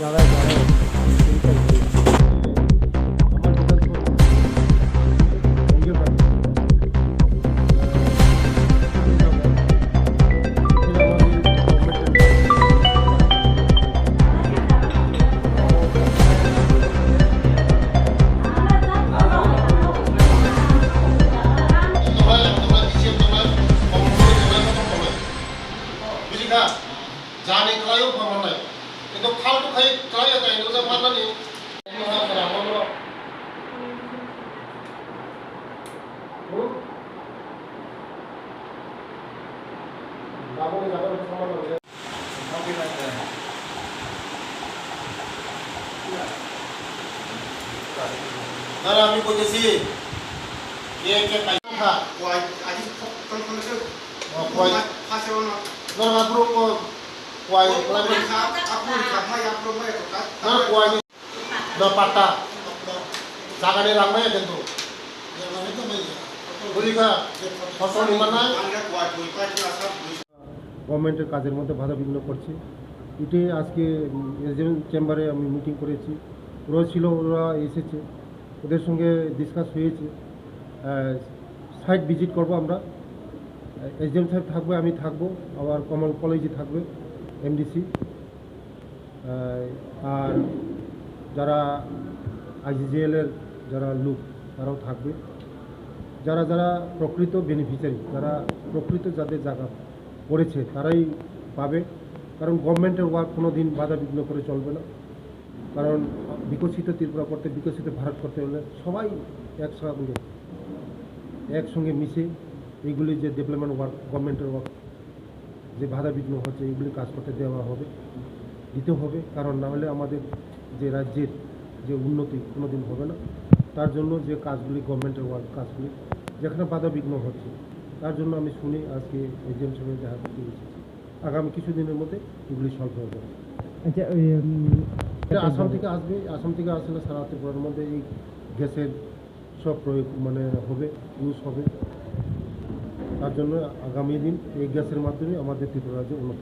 যারা যারা जाने कयो भवन দাঁড়ায় দাঁড়ায় আমার বিকল্প ভেঙে পড়ে। তোমার তোমার দিচ্ছে তোমার কম্পিউটার তোমার কত কমে বুঝি না মানা Oh. গভর্নমেন্টের কাজের মধ্যে বাধা বিঘ্ন করছে এটি আজকে এসডিএম চেম্বারে আমি মিটিং করেছি ওরা ছিল ওরা এসেছে ওদের সঙ্গে ডিসকাস হয়েছে সাইট ভিজিট করব আমরা এসডিএম সাহেব থাকবে আমি থাকব আবার কমল কলেজে থাকবে এমডিসি আর যারা আইজিজিএলের যারা লোক, তারাও থাকবে। যারা যারা প্রকৃত বেনিফিশিয়ারি যারা প্রকৃত যাদের জায়গা পড়েছে তারাই পাবে। কারণ গভর্নমেন্টের ওয়ার্ক কোনো দিন বাধা বিঘ্ন করে চলবে না। কারণ বিকশিত ত্রিপুরা করতে, বিকশিত ভারত করতে হলে সবাই একসঙ্গে একসঙ্গে মিশে এইগুলি যে ডেভেলপমেন্ট ওয়ার্ক গভর্নমেন্টের ওয়ার্ক যে বাধা বিঘ্ন হচ্ছে এগুলি কাজ করতে দেওয়া হবে দিতে হবে। কারণ না হলে আমাদের যে রাজ্যের যে উন্নতি কোনো দিন হবে না। তার জন্য যে কাজগুলি গভর্নমেন্টের ওয়ার্ক কাজগুলি যেখানে বাধা বিঘ্ন হচ্ছে তার জন্য আমি শুনি আজকে এজিএম সঙ্গে দেখা করতে এসেছি। আগামী কিছুদিনের মধ্যে এগুলি সলভ হয়ে যাবে। আচ্ছা আসাম থেকে আসবে আসাম থেকে আসলে সারা ত্রিপুরার মধ্যে এই গ্যাসের সব প্রয়োগ মানে হবে ইউজ হবে। তার জন্য আগামী দিন এই গ্যাসের মাধ্যমে আমাদের ত্রিপুরা রাজ্য উন্নত।